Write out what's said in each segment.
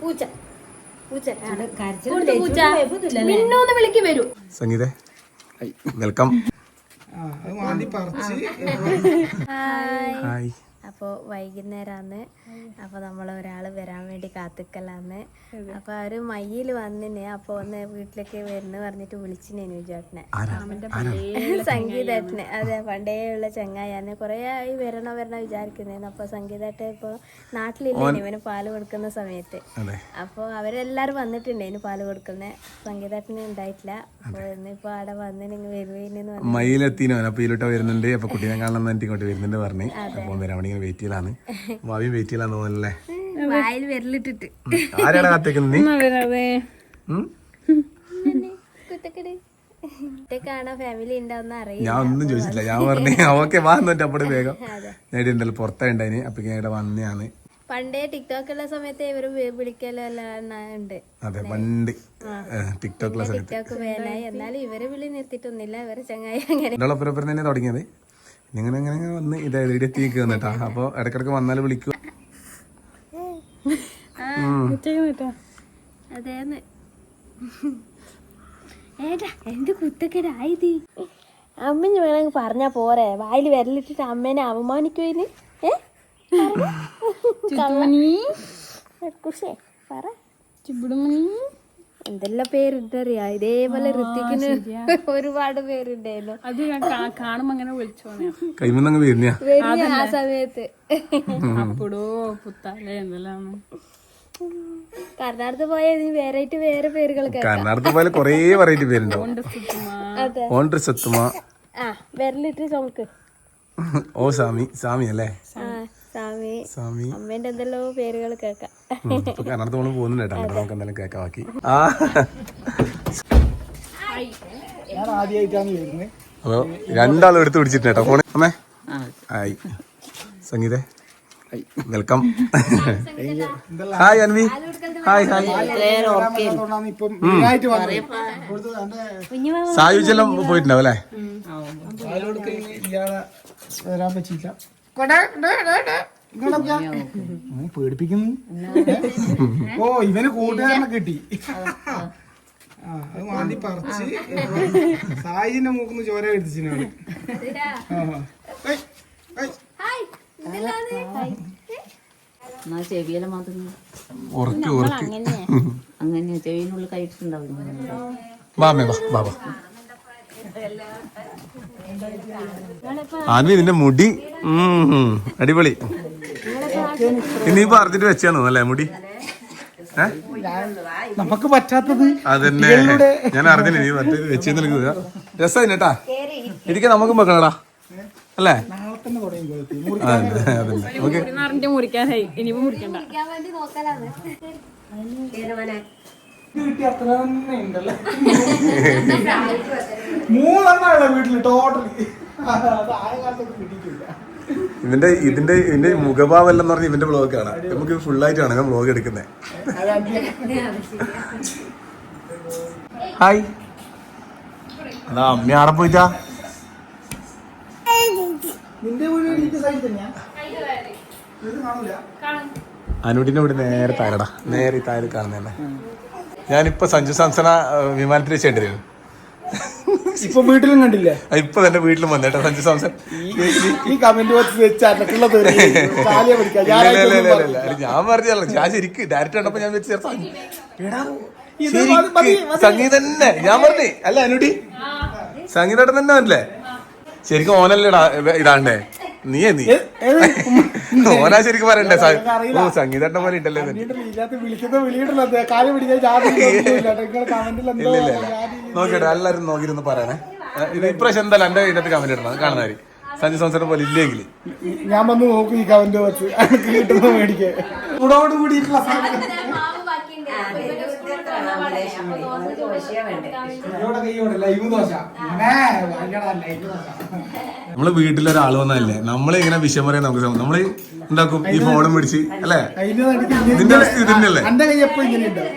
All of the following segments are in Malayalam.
പൂച്ച. പൂച്ച. കൊടുത്തു പൂച്ച. മിന്നൂന്ന് വിളിക്ക് വരൂ. സംഗീത വെൽക്കം ഹായ് അപ്പോൾ വൈകുന്നേരമാണ് അപ്പോൾ നമ്മൾ ഒരാൾ വരാൻ വേണ്ടി കാത്തിക്കലാന്ന്. അപ്പോൾ അവർ മയ്യിൽ വന്നിന്. അപ്പോൾ ഒന്ന് വീട്ടിലേക്ക് വരുന്നു പറഞ്ഞിട്ട് വിളിച്ചിനേനു ചേട്ടനെ സംഗീതേട്ടനെ. അതെ പണ്ടേ ഉള്ള ചങ്ങായാണ് കുറേ ആയി വരണോ വരണോ വിചാരിക്കുന്നേന്ന് അപ്പോൾ സംഗീതേട്ടൻ ഇപ്പോൾ നാട്ടിലില്ലേ? ഇവന് പാൽ കൊടുക്കുന്ന സമയത്ത്. അപ്പോൾ അവരെല്ലാരും വന്നിട്ടുണ്ടേനു പാൽ കൊടുക്കുന്ന. സംഗീതേട്ടന് ഉണ്ടായിട്ടില്ല. അപ്പോൾ ഇന്നിപ്പോൾ അവിടെ വന്നിന് വരുവേന്ന് വരുവേനെന്ന് പറഞ്ഞു. മയിലെത്തിനോ അപ്പൊ ഇതിലോട്ട് വരുന്നുണ്ട്. അപ്പോൾ കുട്ടീനെ കാണാൻ എന്നിട്ട് ഇങ്ങോട്ട് വരുന്നുണ്ട് പറഞ്ഞു. അപ്പോൾ വരാൻ വേണ്ടി ഇങ്ങനെ വെയിറ്റ് ചെയ്യലാണ്. ഭാവി വെയിറ്റ് ചെയ്യലാന്ന് തോന്നല്ലേ വായിൽ വിരലിട്ടിട്ട്. ആരാണ് കാത്തേക്കുന്നത് ഞാൻ ഒന്നും ചോദിച്ചില്ല ഞാൻ പറഞ്ഞു ഓക്കെ വാ എന്നിട്ട് അപ്പോൾ വേഗം. ഞാൻ ഉണ്ടല്ലോ പുറത്തായിണ്ടായിന് അപ്പൊ ഞാൻ വന്നെയാണ് പണ്ടേ ടിക്ടോക്ക് ഉള്ള സമയത്ത് ഇവർ വിളിക്കലോ ഉണ്ട്. അതെ പണ്ട്. സമയത്ത്. ടിക്ടോക്ക് വേനായി എന്നാലും ഇവരെ വിളി നിർത്തിയിട്ടൊന്നുമില്ല. ഇവരെ ചങ്ങായി അങ്ങനെ. തുടങ്ങിയത്? ഇങ്ങനെ അങ്ങനെ ഇങ്ങനെ വന്ന് ഇതാ ഇവിടെ എത്തി നിൽക്കുന്നുട്ടാ അപ്പൊ ഇടക്കിടക്ക് വന്നാൽ വിളിക്കുക എന്ത് വേണമെങ്കിൽ പറഞ്ഞാ പോരെ. വായിൽ വിരലിട്ടിട്ട് അമ്മേനെ അവമാനിക്കുവേന് ഏ? കുഷേ പറ. എന്തെല്ലാം പേരുണ്ടറിയാ? ഇതേപോലെ ഋത്തിക്കിന് ഒരുപാട് പേരുണ്ടായിരുന്നു. അത് ഞാൻ കാണുമ്പോ അങ്ങനെ വിളിച്ചോനെ കൈമന്നങ്ങ് വരുന്ന വരുന്ന ആ സമയത്ത്. അപ്പടോ പുത്താലേ എന്തെല്ലാം കർണാടകത്ത് പോയ നീ വേറെ വേറെ പേരുകളൊക്കെ കർണാടകത്തിൽ പോലെ കൊറേ വെറൈറ്റി പേരുണ്ടാവും. സത്തുമ ആ വിരലിട്ട് ചുമക്ക് ഓ സാമി സാമി അല്ലേ സ്വാമി. അമ്മേന്റെ എന്തെല്ലോ പേരുകൾ കർണാടകത്തിൽ നമ്മൾ പോകുന്നുണ്ട്. കേട്ടോ നമുക്ക് എന്തായാലും കേൾക്കാം ബാക്കി. അപ്പൊ രണ്ടാളും എടുത്ത് പിടിച്ചിട്ട് കേട്ടോ. ഫോണ് അമ്മേ. Hi. സംഗീതേ. Welcome. Hi Anvi. Hi hi. സായുജെല്ലാം പോയിട്ടുണ്ടാവും അല്ലേ? വരാൻ പറ്റിയില്ല. പേടിപ്പിക്കുന്നു ഓ ഇവന് കൂട്ടുകാരനെ കിട്ടി. ആ അത് മാന്തി പറിച്ച്. സായിന്റെ മൂക്കുന്ന് ചോര എടുത്തിനാണ് അങ്ങനെ ചെവിയിനുള്ളിൽ കഴിച്ചിട്ടുണ്ടാവും ആൻവി മുടി അടിപൊളി. ഇനി പറഞ്ഞിട്ട് വെച്ചാണോ അല്ലേ മുടി? നമുക്ക് പറ്റാത്തത് അതന്നെ. ഞാൻ അറിഞ്ഞില്ല നീ മറ്റേ വെച്ച് നിൽക്കുക രസം കേട്ടാ. ഇരിക്കാൻ നമുക്കും വെക്കണടാ. അല്ലേ? മൂന്നെണ്ണ വീട്ടിൽ ടോട്ടലി ഇവന്റെ ഇതിന്റെ ഇതിന്റെ മുഖഭാവം എല്ലാം പറഞ്ഞ ഇവന്റെ ബ്ലോഗ് കാണാം. നമുക്ക് ഫുൾ ആയിട്ടാണ് ഞാൻ ബ്ലോഗ് എടുക്കുന്നത് ഹായ് അതാ അമ്മ ആടെ പോയിട്ടാ? വീട് അനുട്ടിന്റെ ഇവിടെ നേരെ താരടാ നേരെ താഴെ കാണുന്നേ കാണുന്നതന്നെ ഞാനിപ്പോ സഞ്ജു സാംസന വിമാനത്തിൽ വെച്ചേണ്ടിരുന്നു ഇപ്പൊ വീട്ടിലും കണ്ടില്ല? ഇപ്പൊ തന്നെ വീട്ടിലും വന്നേട്ടാ സഞ്ജു സാംസൺ ഈ കമന്റ് ബോക്സ് വെച്ച് ഞാൻ പറഞ്ഞല്ലോ ഞാൻ ശരിക്കും ഡയറക്റ്റ് കണ്ടപ്പോ ഞാൻ വെച്ച്. സംഗീത തന്നെ ഞാൻ പറഞ്ഞേ അല്ല അനുടി? സംഗീതം തന്നെ അല്ലേ ശരിക്കും ഓനല്ലേ ഇതാണ്ടേ. നീ നീ. ഓനാ ശരിക്കും പറയണ്ടേ? സ- ഓ സംഗീതട്ടൻ പോലെ ഇട്ടല്ലേ നോക്കട്ടെ എല്ലാരും നോക്കിയിരുന്ന് പറയണേ. ഇത് ഇപ്രാവശ്യം എന്തായാലും എന്റെ ഇതിനകത്ത് കമന്റ് ഇടണം. കാണുന്നവര് സഞ്ജു സംസാരം പോലെ ഇല്ലെങ്കിൽ ഞാൻ വന്ന് നോക്കും ഈ കമന്റ് വെച്ച് കിട്ടുന്ന മേടിക്കാൻ. കൂടിയിട്ടുള്ള ലൈവ് ദോശ ലൈവ് ദോശ. നമ്മൾ വീട്ടിലൊരാൾ വന്നതല്ലേ? നമ്മളെ ഇങ്ങനെ വിഷയം പറയാൻ നമുക്ക് നമ്മൾ ഉണ്ടാക്കും ഈ ഫോണും പിടിച്ച് അല്ലേ? നിന്റെ അവസ്ഥ ഇത് തന്നെയല്ലേ? എന്റെ കൈ എപ്പോ ഇങ്ങനെ ഉണ്ടാവും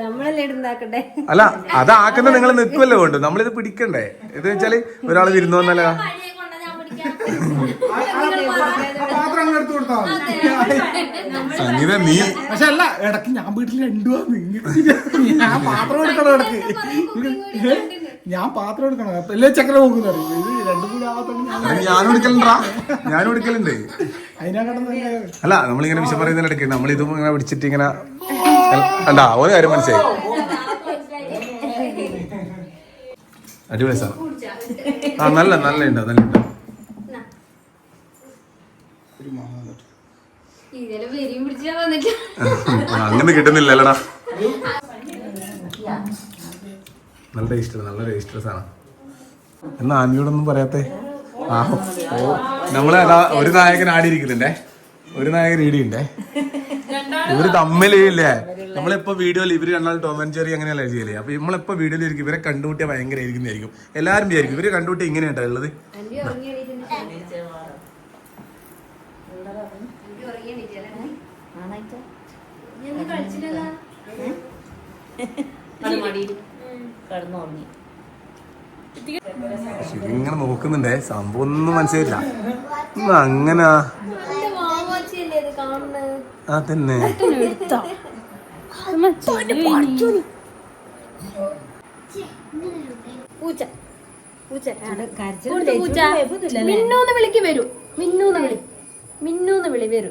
നമ്മളല്ലേ ഉണ്ടാക്കട്ടെ അല്ല അതാക്കുന്ന നിങ്ങൾ നിൽക്കുമല്ലോ കൊണ്ട്. നമ്മളിത് പിടിക്കണ്ടേ? ഇത് വെച്ചാൽ ഒരാൾ വിരുന്നു വന്നല്ലോ സംഗീത നീ പക്ഷെ അല്ല ഇടയ്ക്ക് ഞാൻ വീട്ടിൽ രണ്ടു ഞാൻ പാത്രം എടുക്കണം ഇടയ്ക്ക് ഞാൻ പാത്രം എടുക്കണം. അല്ലേ എല്ലാ ചക്രം നോക്കുന്ന ഇത് രണ്ടും കൂടി ആവാത്തോണ്ട് ഞാൻ എടാ, ഞാനും എടുക്കലുണ്ടാ? ഞാനും എടുക്കലുണ്ട്. അതിനാ അല്ല നമ്മളിങ്ങനെ വിഷം പറയുന്നതിന് ഇടയ്ക്ക് നമ്മൾ ഇതും ഇങ്ങനെ പിടിച്ചിട്ട് ഇങ്ങനെ അല്ല ഒരു കാര്യം മനസ്സിലായി. അടിപൊളി സാർ ആ നല്ല നല്ല ഉണ്ട് നല്ല ഉണ്ട് അങ്ങനെ കിട്ടുന്നില്ലല്ലടാ. നല്ല ടേസ്റ്റ് നല്ല ടേസ്റ്റ് സാധനം. എന്നാ ആമിയോടൊന്നും പറയാത്തെ? ആ ഓ നമ്മളെ ഒരു നായകൻ ആടി ഇരിക്കുന്നുണ്ടേ ഒരു നായകൻ ഈടിയുണ്ടേ. ഇവർ തമ്മിലേ ഇല്ലേ നമ്മളിപ്പോ വീഡിയോയിൽ ഇവർ രണ്ടാൾ ടോം ആൻഡ് ജെറി അങ്ങനെയല്ലേ ചെയ്യലേ? അപ്പൊ നമ്മളിപ്പോ വീഡിയോയിൽ ഇരിക്കും. ഇവരെ കണ്ടുകൂട്ടിയ ഭയങ്കര ഇരിക്കുന്നതായിരിക്കും എല്ലാരും വിചാരിക്കും ഇവർ കണ്ടുകൂട്ടി ഇങ്ങനെയാട്ടോ ഉള്ളത്. കിടന്നുറങ്ങി. ഇങ്ങനെ നോക്കുന്നുണ്ടേ. സംഭവം ഒന്നും മനസ്സിലായില്ല അങ്ങനാ. അതന്നെ പൂച്ച. പൂച്ച. മിന്നൂന്ന് വിളിക്ക് വരൂ. മിന്നൂന്ന് വിളി. മിന്നൂന്ന് വിളി വരൂ.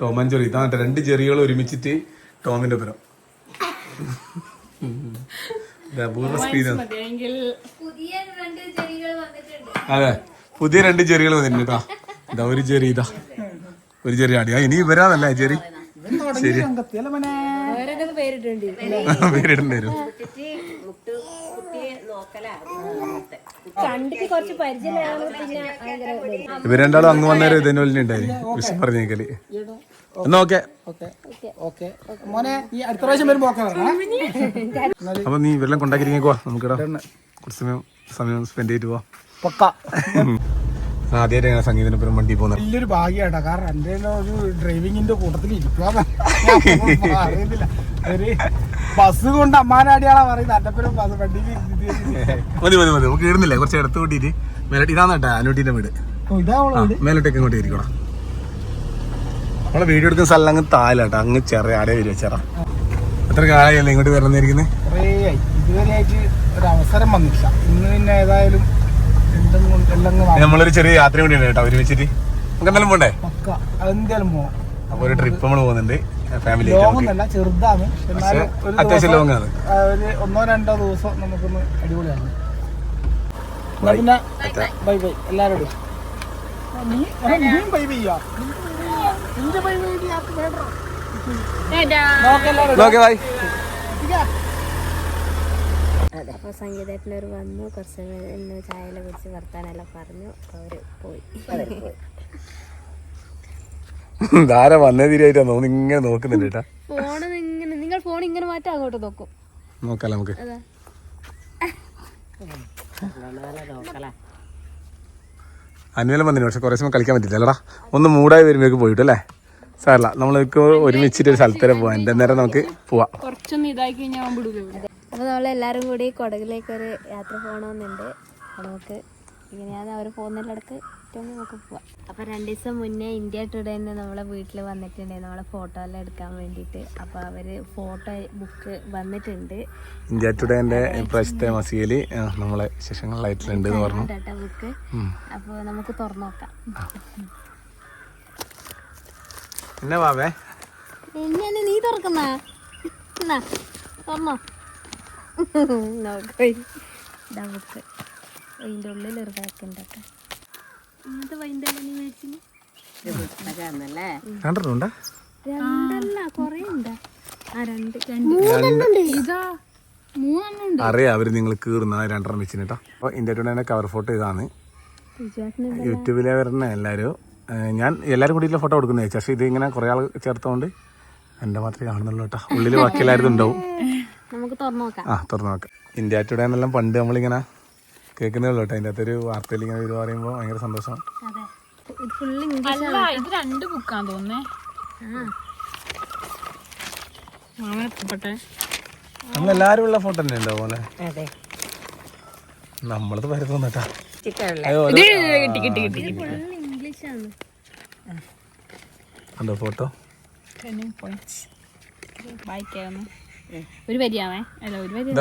Tom and Jerry. ഇതാ രണ്ട് ചെറികൾ ഒരുമിച്ചിട്ട് ടോമിന്റെ ഒപ്പരം അതെ പുതിയ രണ്ട് ചെറികൾ വന്നിട്ടുണ്ട് കേട്ടോ ഇതാ ഒരു ചെറി ഇതാ. ഒരു ചെറിയ ആടി ആ ഇനി ഇവരാന്നല്ലേ ചെറി ശരി. പേരിടേണ്ടി വരും. കണ്ടിട്ട് കുറച്ച് പിന്നെ ഭയങ്കര ഇതായി. ഇവർ രണ്ടാളും അങ്ങ് വന്നേരം ഇതിന് വലിയ ഉണ്ടായിരുന്നു വിഷം പറഞ്ഞേക്കൽ. എന്നാ ഓക്കെ. ഓക്കെ. ഓക്കെ മോനെ ഈ അടുത്ത പ്രാവശ്യം വരുമ്പോ അപ്പൊ നീ ഇവരെല്ലാം കൊണ്ടാക്കിയിരിക്കോ നമുക്കിടാ. കുറച്ച് സമയം സമയം സ്പെൻഡ് ചെയ്തിട്ട് പോവാം. പക്ക. ആദ്യമായിട്ട് ഇങ്ങനെ സംഗീതത്തിനൊപ്പം വണ്ടി പോകുന്നത്. വലിയൊരു ഭാഗ്യാട്ടോ കാരണം എന്റെ ഒരു ഡ്രൈവിങ്ങിന്റെ കൂട്ടത്തിൽ ഇരിക്കുക അറിയുന്നില്ല ഒരു ബസ് കൊണ്ട് അമ്മാനാടിയാളാ പറയുന്നത്. എന്റെ പേരും ബസ് വണ്ടിയിൽ മതി മതി മതി. നമുക്ക് ഇടുന്നില്ല കുറച്ച് ഇടത്ത് കൂട്ടിയിട്ട് മേലോട്ട് ഇതാണ് കേട്ടോ അനുട്ടിന്റെ വീട്. മേലോട്ടേക്ക് ഇങ്ങോട്ട് ഇരിക്കണം നമ്മളെ വീഡിയോ എടുക്കുന്ന സ്ഥലം അങ്ങ് താലാട്ടോ അങ്ങ് ചെറിയ ആടെ വരിക ചെറ. എത്ര കാലമായല്ലേ ഇങ്ങോട്ട് വരണമെന്നിരിക്കുന്നത് കുറേ ആയി ഇതുവരെ ആയിട്ട് ഒരു അവസരം വന്നില്ല ഇന്ന് പിന്നെ ഏതായാലും നമ്മളൊരു ചെറിയ യാത്ര കൂടി ഉണ്ട് കേട്ടോ ഒരുമിച്ചിട്ട്. നമുക്ക് എന്തായാലും പോണ്ടേ? പോകണം അപ്പൊ ഒരു ട്രിപ്പ് നമ്മൾ പോകുന്നുണ്ട് ഫാമിലി ലോങ്ങൊന്നല്ല ചെറുതാണ്. എന്നാലും ഒരു അത്യാവശ്യം ലോങ് ആണ്. ഒരു ഒന്നോ രണ്ടോ ദിവസം നമുക്കൊന്ന് അടിപൊളിയാണ് പിന്നെ ബൈ ബൈ. എല്ലാരോടും. നീ ബൈ ബൈ നിന്റെ ബൈ ബൈ എല്ലാവരോടും. ഓക്കെ ബൈ അപ്പൊ സംഗീതേട്ടനവർ വന്നു കുറച്ച് ഇന്ന് ചായയെല്ലാം കുടിച്ച് വർത്താനെല്ലാം പറഞ്ഞു അവർ അവർ പോയി. ധാര വന്നേ തിരിയായിട്ടാ തോന്നി ഇങ്ങനെ നോക്കുന്നുണ്ട് കേട്ടാ. ഫോണ് ഇങ്ങനെ നിങ്ങൾ ഫോൺ ഇങ്ങനെ മാറ്റാ അങ്ങോട്ട് നോക്കും. നോക്കാം നമുക്ക്. അതാ. അനുവലം വന്നിന് പക്ഷെ കുറേ സമയം കളിക്കാൻ പറ്റില്ല. അല്ലടാ ഒന്ന് മൂടായി വരുമ്പോഴേക്ക് പോയിട്ട് അല്ലേ? സാറല്ല നമ്മൾക്ക് ഒരുമിച്ചിട്ട് ഒരു സ്ഥലത്തേരെ പോവാം. എന്റെ നേരം നമുക്ക് പോവാം. കുറച്ചൊന്ന് ഇതാക്കി കഴിഞ്ഞാൽ അപ്പോൾ നമ്മളെല്ലാവരും കൂടി കൊടകിലേക്ക് ഒരു യാത്ര പോകണമെന്നുണ്ട്. നമുക്ക് ഇങ്ങനെയാണ് അവർ പോകുന്നതിലടക്ക് ഏറ്റവും നമുക്ക് പോവാം. അപ്പോൾ രണ്ട് ദിവസം മുന്നേ ഇന്ത്യ ടുഡേ തന്നെ നമ്മളെ വീട്ടിൽ വന്നിട്ടുണ്ട്. നമ്മളെ ഫോട്ടോ എല്ലാം എടുക്കാൻ വേണ്ടിയിട്ട്. അപ്പോൾ അവർ ഫോട്ടോ ബുക്ക് വന്നിട്ടുണ്ട്. ഇന്ത്യ ടുഡേന്റെ ഇപ്രാവശ്യത്തെ മസീലി നമ്മളെ ശേഷങ്ങളിലായിട്ടുണ്ട് എന്ന് പറഞ്ഞു. ബുക്ക് അപ്പോൾ നമുക്ക് തുറന്നു നോക്കാം. പിന്നെ വാവേ എങ്ങനെ നീ തുറക്കുന്ന? എന്നാ തുറന്നോ? നോക്കോ. ബുക്ക് അതിന്റെ ഉള്ളിൽ ഒരു നീ മേടിച്ചിന് രണ്ടെണ്ണം രണ്ടല്ല കൊറേ ഉണ്ട്. ആ രണ്ട് രണ്ട്. ഇതാ അറിയാം അവർ നിങ്ങൾ കീറുന്ന രണ്ടെണ്ണം വെച്ചിന് കേട്ടോ. അപ്പോൾ ഇന്ത്യ ടുഡേന്റെ കവർ ഫോട്ടോ ഇതാണ്. യൂട്യൂബിലെ വരുന്ന എല്ലാവരും ഞാൻ എല്ലാവരും കൂടി ഫോട്ടോ കൊടുക്കുന്നത് പക്ഷേ ഇത് ഇങ്ങനെ കുറേ ആൾ ചേർത്തോണ്ട് എന്റെ മാത്രമേ കാണുന്നുള്ളൂ കേട്ടോ. ഉള്ളിൽ ബാക്കി എല്ലാവരും ഉണ്ടാവും നമുക്ക് തുറന്നു നോക്കാം. ആ തുറന്നു നോക്കാം. ഇന്ത്യ ടുഡേ എന്നെല്ലാം പണ്ട് നമ്മളിങ്ങനെ കേൾക്കുന്നേ ഉള്ളൂ കേട്ടോ. അതിന്റെ അകത്തൊരു വാർത്തയിൽ ഇങ്ങനെ ഇത് പറയുമ്പോൾ ഭയങ്കര സന്തോഷം. അതെ. ഇത് രണ്ട് ബുക്കാന്ന് ഉള്ള ഫോട്ടോ തന്നെ ഉണ്ടോ പോലെ അതെ. നമ്മളത് ഉണ്ടോ ഫോട്ടോ വായിക്കാവുന്ന ഒരു അല്ല ഒരു വരി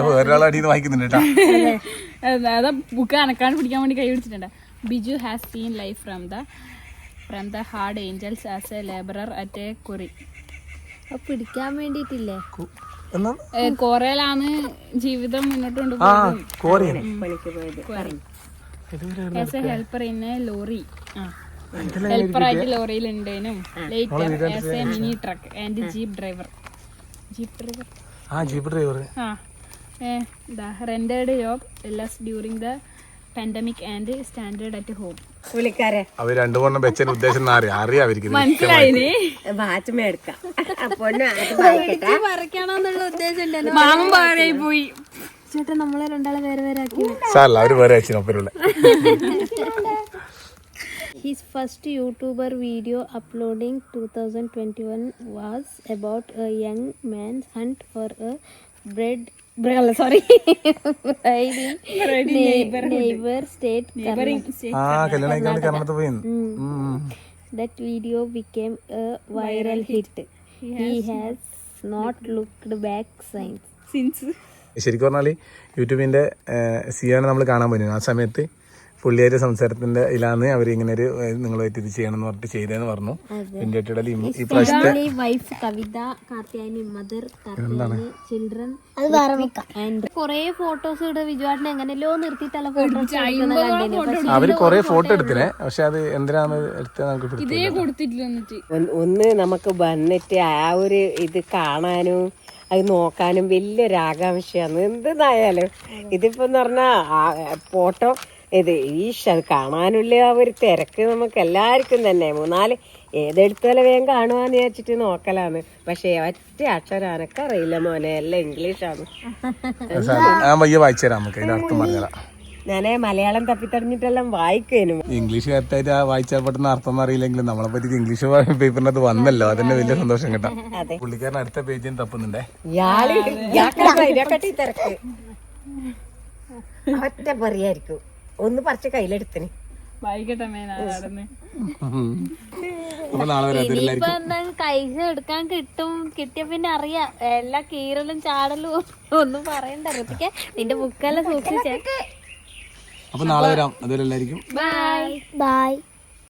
അതാ. ബുക്ക് അനക്കാണ്ട് പിടിക്കാൻ വേണ്ടി കൈ പിടിച്ചിട്ടുണ്ട്. Biju has seen life from the from the hard angels as a labourer at a quarry പിടിക്കാൻ വേണ്ടിട്ടില്ലേ കോറയിലാണ് ജീവിതം മുന്നോട്ട് കൊണ്ടുപോകുന്നത് ഹെൽപ്പർ ഇൻ എ ലോറി ഹെൽപ്പറായിട്ട് ലോറിയിൽ ഉണ്ടേനും later as a mini truck and jeep driver jeep driver uh jeep driver uh the rented jobless during the pandemic and standard at home പുള്ളിക്കാരെ അവർ രണ്ടു മൂന്നെണ്ണം വെച്ചതിന് ഉദ്ദേശം നാരി അറിയാം. അറിയാം അവർക്ക് മനസ്സിലായില്ലേ വാച്ച് എടുക്കാം. പൊന്നു അത് വായിക്കട്ടെ. പറിക്കണമെന്നുള്ള ഉദ്ദേശം ഉണ്ടല്ലോ മാമൻ പാഴായി പോയി. ചേട്ടൻ നമ്മളെ രണ്ടാളെ വേറെ വേറെ ആക്കി സാറല്ല അവർ വേറെ അച്ഛനൊപ്പരുള്ള His first YouTuber video uploading 2021 was about a young man's hunt for a bread. കല്യാണം കഴിക്കാൻ കർണത്ത് പോയി That video became a viral hit. He has not looked back since. Since ശരിക്കും പറഞ്ഞാൽ യൂട്യൂബിന്റെ സിയാണ് നമ്മൾ കാണാൻ പറ്റുന്നത് ആ സമയത്ത് പുള്ളിയായിട്ട് സംസാരത്തിന്റെ ഇതിലാണ് അവർ ഇങ്ങനെ ഒരു നിങ്ങളുമായിട്ട് ഇത് ചെയ്യണം എന്ന് പറഞ്ഞിട്ട് ചെയ്തതെന്ന് പറഞ്ഞു. എന്റെ ഈ- പ്രാവശ്യത്തെ വൈഫ് മദർ കൊറേ ഫോട്ടോസ് ഇവിടെ വിജുവാട്ടിനെ എങ്ങനെയല്ലോ നിർത്തിയിട്ടല്ല ഫോട്ടോസ് അവർ കൊറേ ഫോട്ടോ എടുത്തിനെ പക്ഷെ അത് എന്തിനാണ് എടുത്തത് നമുക്ക് കൊടുത്തിട്ടില്ല ഒന്ന് നമുക്ക് വന്നിട്ട് ആ ഒരു ഇത് കാണാനും അത് നോക്കാനും വലിയൊരു ആകാംക്ഷയാണ് എന്തായാലും ഇതിപ്പോൾ എന്ന് പറഞ്ഞാൽ ഫോട്ടോ ഇത് ഈശ് അത് കാണാനുള്ള ആ ഒരു തിരക്ക് നമുക്ക് എല്ലാവർക്കും തന്നെ. മൂന്നാൽ ഏതെടുത്താലും വേഗം കാണുവാന്ന് വിചാരിച്ചിട്ട് നോക്കലാന്ന് പക്ഷെ ഒറ്റ അക്ഷരം എനക്കറിയില്ല മോനെ എല്ലാം ഇംഗ്ലീഷാണ് വായിച്ചു തരാം നമുക്ക്. അർത്ഥം പറഞ്ഞുതരാം. ഞാനേ മലയാളം തപ്പിത്തടഞ്ഞിട്ടെല്ലാം വായിക്കുന്നു ഇംഗ്ലീഷ് കറക്റ്റായിട്ട് ആ വായിച്ചാൽ പെട്ടെന്ന് അർത്ഥം അറിയില്ലെങ്കിലും നമ്മളെ പറ്റി ഇംഗ്ലീഷ് പേപ്പറിനകത്ത് വന്നല്ലോ. അതന്നെ വലിയ സന്തോഷം കേട്ടോ. പുള്ളിക്കാരൻ അടുത്ത പേജിൽ തപ്പുന്നുണ്ടേ. ഒറ്റ പറയായിരിക്കും. ഒന്ന് പറിച്ച കയ്യിലെടുത്തിന്. വായിക്കട്ടെ ഇനിയിപ്പോ കൈസ് എടുക്കാൻ കിട്ടും. കിട്ടിയ പിന്നെ അറിയാം. എല്ലാ കീറലും ചാടലും ഒന്നും പറയണ്ട നിന്റെ ബുക്കെല്ലാം സൂക്ഷിച്ചേ. അപ്പൊ നാളെ വരാം. അതുവരെ എല്ലാവർക്കും ബൈ ബൈ